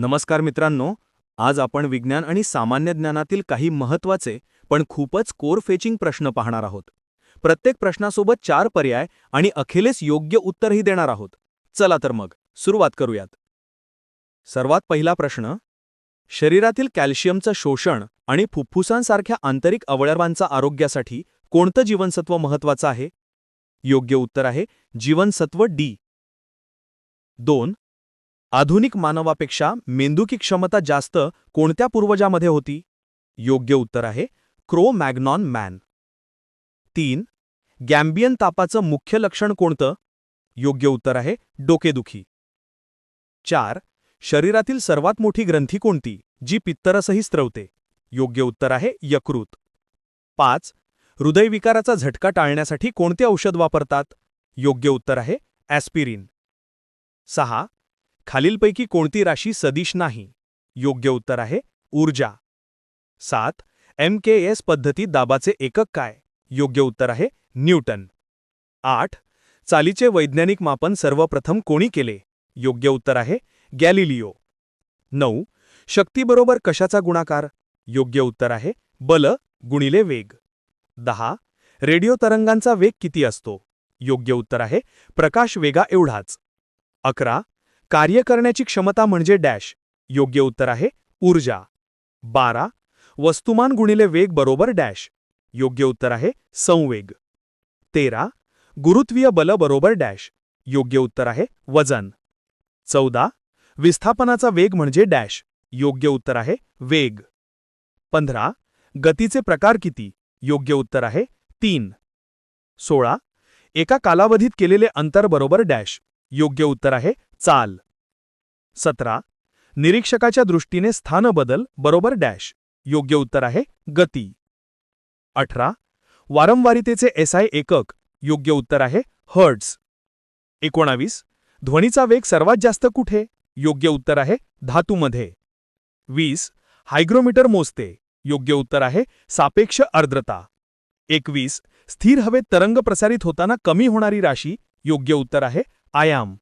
नमस्कार मित्रांनो आज आपण विज्ञान आणि सामान्य ज्ञानातील काही महत्त्वाचे पण खूपच कोर फेचिंग प्रश्न पाहणार आहोत. प्रत्येक प्रश्नासोबत चार पर्याय आणि अखेलेस योग्य उत्तरही देणार आहोत. चला तर मग सुरुवात करूयात. सर्वात पहिला प्रश्न शरीरातील कॅल्शियमचं शोषण आणि फुफ्फुसांसारख्या आंतरिक अवयवांचा आरोग्यासाठी कोणतं जीवनसत्व महत्वाचं आहे? योग्य उत्तर आहे जीवनसत्व डी. दोन आधुनिक मानवापेक्षा मेंदुकी क्षमता जास्त कोणत्या पूर्वजामध्ये होती? योग्य उत्तर आहे क्रो मॅग्नॉन मॅन. तीन गॅम्बियन तापाचं मुख्य लक्षण कोणतं? योग्य उत्तर आहे डोकेदुखी. चार शरीरातील सर्वात मोठी ग्रंथी कोणती जी पित्तरसही स्त्रवते योग्य उत्तर आहे यकृत. पाच हृदयविकाराचा झटका टाळण्यासाठी कोणते औषध वापरतात? योग्य उत्तर आहे ॲस्पिरिन. सहा खालीलपैकी कोणती राशी सदिश नाही. योग्य उत्तर आहे ऊर्जा. सात एम के एस पद्धतीत दाबाचे एकक काय? योग्य उत्तर आहे न्यूटन. आठ चालीचे वैज्ञानिक मापन सर्वप्रथम कोणी केले? योग्य उत्तर आहे गॅलिलिओ नऊ शक्तीबरोबर कशाचा गुणाकार? योग्य उत्तर आहे बल गुणिले वेग. दहा रेडिओ तरंगांचा वेग किती असतो? योग्य उत्तर आहे प्रकाश वेगा एवढाच. अकरा कार्य करण्याची क्षमता म्हणजे डॅश. योग्य उत्तर आहे ऊर्जा. बारा. वस्तुमान गुणिले वेग बरोबर डॅश. योग्य उत्तर आहे संवेग. तेरा. गुरुत्वीय बल बरोबर डॅश. योग्य उत्तर आहे वजन. चौदा. विस्थापनाचा वेग म्हणजे डॅश. योग्य उत्तर आहे वेग. पंधरा. गतीचे प्रकार किती? योग्य उत्तर आहे तीन. सोळा. एका कालावधीत केलेले अंतर बरोबर डॅश. योग्य उत्तर आहे चाल. सतरा. निरीक्षकाच्या दृष्टीने स्थान बदल बरोबर डॅश. योग्य उत्तर आहे गती. अठरा. वारंवारितेचे एसआय एकक योग्य उत्तर आहे हर्ट्स एकोणावीस. ध्वनीचा वेग सर्वात जास्त कुठे? योग्य उत्तर आहे धातूमध्ये. वीस. हायग्रोमीटर मोजते योग्य उत्तर आहे सापेक्ष आर्द्रता. एकवीस. स्थिर हवेत तरंग प्रसारित होताना कमी होणारी राशी योग्य उत्तर आहे आयाम.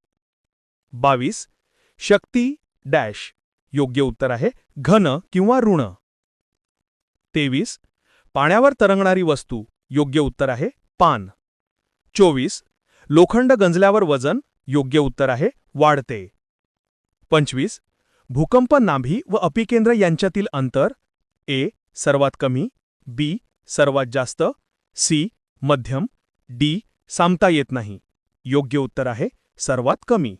बावीस. शक्ती डॅश. योग्य उत्तर आहे घन किंवा ऋण. तेवीस. पाण्यावर तरंगणारी वस्तू. योग्य उत्तर आहे पान. चोवीस. लोखंड गंजल्यावर वजन. योग्य उत्तर आहे वाढते. पंचवीस. भूकंप नाभी व अपिकेंद्र यांच्यातील अंतर. ए. सर्वात कमी. बी. सर्वात जास्त. सी. मध्यम. डी. सांगता येत नाही. योग्य उत्तर आहे सर्वात कमी.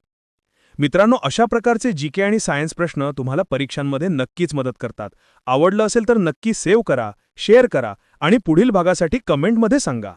मित्रांनो अशा प्रकारचे जी के आणि सायन्स प्रश्न तुम्हाला परीक्षांमध्ये नक्कीच मदत करतात. आवडलं असेल तर नक्की सेव्ह करा शेअर करा आणि पुढील भागासाठी कमेंटमध्ये सांगा.